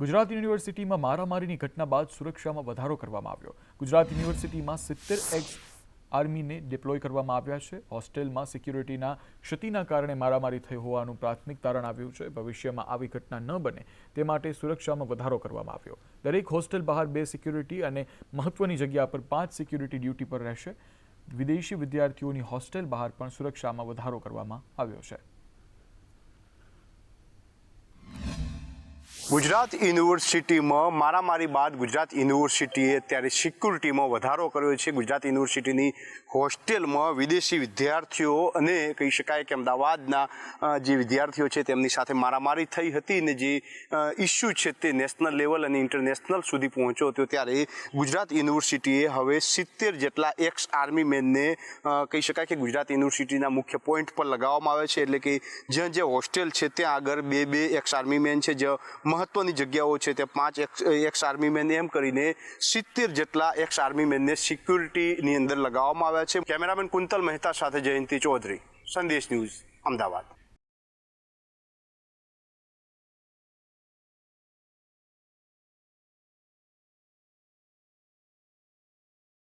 ગુજરાત યુનિવર્સિટીમાં મારામારીની ઘટના બાદ સુરક્ષામાં વધારો કરવામાં આવ્યો. ગુજરાત યુનિવર્સિટીમાં સિત્તેર એક્સ આર્મીને ડિપ્લોય કરવામાં આવ્યા છે. હોસ્ટેલમાં સિક્યુરિટીના ક્ષતિના કારણે મારામારી થઈ હોવાનું પ્રાથમિક તારણ આવ્યું છે. ભવિષ્યમાં આવી ઘટના ન બને તે માટે સુરક્ષામાં વધારો કરવામાં આવ્યો. દરેક હોસ્ટેલ બહાર બે સિક્યુરિટી અને મહત્વની જગ્યા પર પાંચ સિક્યુરિટી ડ્યુટી પર રહેશે. વિદેશી વિદ્યાર્થીઓની હોસ્ટેલ બહાર પણ સુરક્ષામાં વધારો કરવામાં આવ્યો છે. ગુજરાત યુનિવર્સિટીમાં મારામારી બાદ ગુજરાત યુનિવર્સિટીએ અત્યારે સિક્યુરિટીમાં વધારો કર્યો છે. ગુજરાત યુનિવર્સિટીની હોસ્ટેલમાં વિદેશી વિદ્યાર્થીઓ અને કહી શકાય કે અમદાવાદના જે વિદ્યાર્થીઓ છે તેમની સાથે મારામારી થઈ હતી ને જે ઇસ્યુ છે તે નેશનલ લેવલ અને ઇન્ટરનેશનલ સુધી પહોંચ્યો હતો ત્યારે ગુજરાત યુનિવર્સિટીએ હવે સિત્તેર જેટલા એક્સ આર્મી મેનને કહી શકાય કે ગુજરાત યુનિવર્સિટીના મુખ્ય પોઈન્ટ પર લગાવવામાં આવે છે. એટલે કે જ્યાં જે હોસ્ટેલ છે ત્યાં આગળ બે બે એક્સ આર્મી મેન છે. જ્યાં મહત્વની જગ્યાઓ છે ત્યાં પાંચ ex army man army man એમ કરીને સિત્તેર જેટલા એક્સ આર્મી મેનને સિક્યુરિટીની અંદર લગાવવામાં આવ્યા છે. કેમેરામેન કુંતલ મહેતા સાથે જયંતિ ચૌધરી. સંદેશ ન્યૂઝ, અમદાવાદ.